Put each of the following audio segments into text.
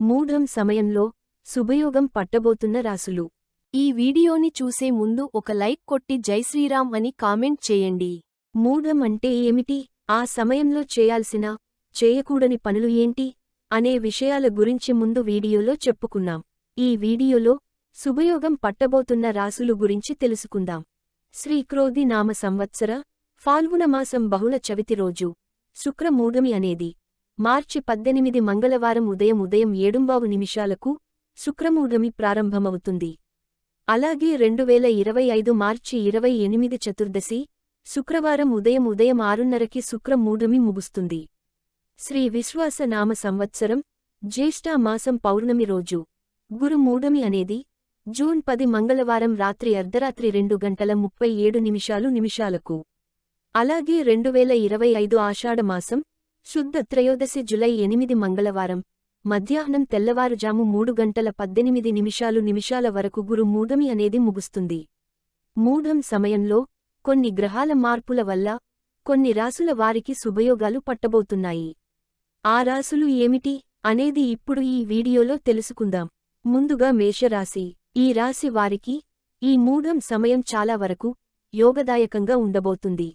మూఢం సమయంలో శుభయోగం పట్టబోతున్న రాసులు. ఈ వీడియోని చూసే ముందు ఒక లైక్ కొట్టి జై శ్రీరామ్ అని కామెంట్ చేయండి. మూఢం అంటే ఏమిటి? ఆ సమయంలో చేయాల్సిన చేయకూడని పనులు ఏంటి? అనే విషయాల గురించి ముందు వీడియోలో చెప్పుకున్నాం ఈ వీడియోలో శుభయోగం పట్టబోతున్న రాసులు గురించి తెలుసుకుందాం. శ్రీక్రోధి నామ సంవత్సర ఫాల్గుణమాసం బహుళ చవితి రోజు. శుక్రమూఢమి అనేది మార్చి పద్దెనిమిది మంగళవారం ఉదయం ఉదయం ఏడుంబావు నిమిషాలకు శుక్రమూఢమి ప్రారంభమవుతుంది. అలాగే రెండువేల ఇరవై ఐదు మార్చి ఇరవై ఎనిమిది చతుర్దశి శుక్రవారం ఉదయం ఉదయం ఆరున్నరకి శుక్రమూఢమి ముగుస్తుంది. శ్రీ విశ్వాస నామ సంవత్సరం జ్యేష్ఠా మాసం పౌర్ణమి రోజు. గురుమూఢమి అనేది జూన్ పది మంగళవారం రాత్రి అర్ధరాత్రి రెండు గంటల ముప్పై ఏడు నిమిషాలు నిమిషాలకు. అలాగే రెండువేల ఇరవై ఐదు ఆషాఢమాసం శుద్ధ త్రయోదశి జులై ఎనిమిది మంగళవారం మధ్యాహ్నం తెల్లవారుజాము మూడు గంటల పద్దెనిమిది నిమిషాలు నిమిషాల వరకు గురు మూఢమి అనేది ముగుస్తుంది. మూఢం సమయంలో కొన్ని గ్రహాల మార్పుల వల్ల కొన్ని రాసుల వారికి శుభయోగాలు పట్టబోతున్నాయి. ఆ రాసులు ఏమిటి అనేది ఇప్పుడు ఈ వీడియోలో తెలుసుకుందాం. ముందుగా మేషరాశి ఈ రాశి వారికి ఈ మూఢం సమయం చాలా వరకు యోగదాయకంగా ఉండబోతుంది.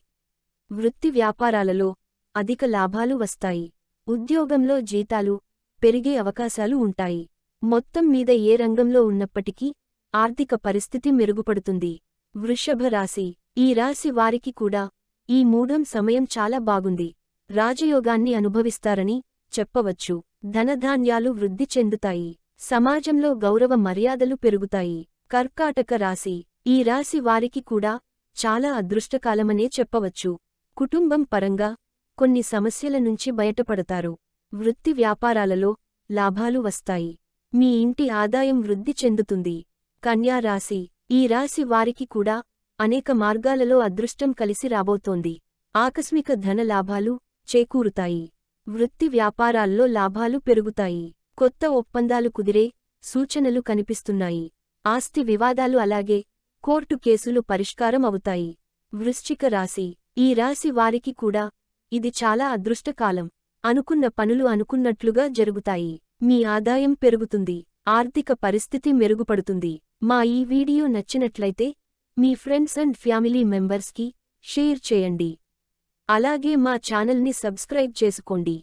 వృత్తి వ్యాపారాలలో అధిక లాభాలు వస్తాయి. ఉద్యోగంలో జీతాలు పెరిగే అవకాశాలు ఉంటాయి. మొత్తం మీద ఏ రంగంలో ఉన్నప్పటికీ ఆర్థిక పరిస్థితి మెరుగుపడుతుంది. వృషభ రాశి. ఈ రాశి వారికి కూడా ఈ మూఢం సమయం చాలా బాగుంది. రాజయోగాన్ని అనుభవిస్తారని చెప్పవచ్చు. ధనధాన్యాలు వృద్ధి చెందుతాయి. సమాజంలో గౌరవ మర్యాదలు పెరుగుతాయి. కర్కాటక రాశి. ఈ రాశి వారికి కూడా చాలా అదృష్టకాలమనే చెప్పవచ్చు. కుటుంబం పరంగా కొన్ని సమస్యల నుంచి బయటపడతారు. వృత్తి వ్యాపారాలలో లాభాలు వస్తాయి. మీ ఇంటి ఆదాయం వృద్ధి చెందుతుంది. కన్యా రాశి. ఈ రాశి వారికి కూడా అనేక మార్గాలలో అదృష్టం కలిసి రాబోతోంది. ఆకస్మిక ధన లాభాలు చేకూరుతాయి. వృత్తి వ్యాపారాల్లో లాభాలు పెరుగుతాయి. కొత్త ఒప్పందాలు కుదిరే సూచనలు కనిపిస్తున్నాయి. ఆస్తి వివాదాలు అలాగే కోర్టు కేసులు పరిష్కారం అవుతాయి. వృశ్చిక రాశి. ఈ రాశి వారికి కూడా ఇది చాలా అదృష్టకాలం. అనుకున్న పనులు అనుకున్నట్లుగా జరుగుతాయి. మీ ఆదాయం పెరుగుతుంది. ఆర్థిక పరిస్థితి మెరుగుపడుతుంది. మా ఈ వీడియో నచ్చినట్లయితే మీ ఫ్రెండ్స్ అండ్ ఫ్యామిలీ మెంబర్స్కి షేర్ చేయండి. అలాగే మా ఛానల్ని సబ్స్క్రైబ్ చేసుకోండి.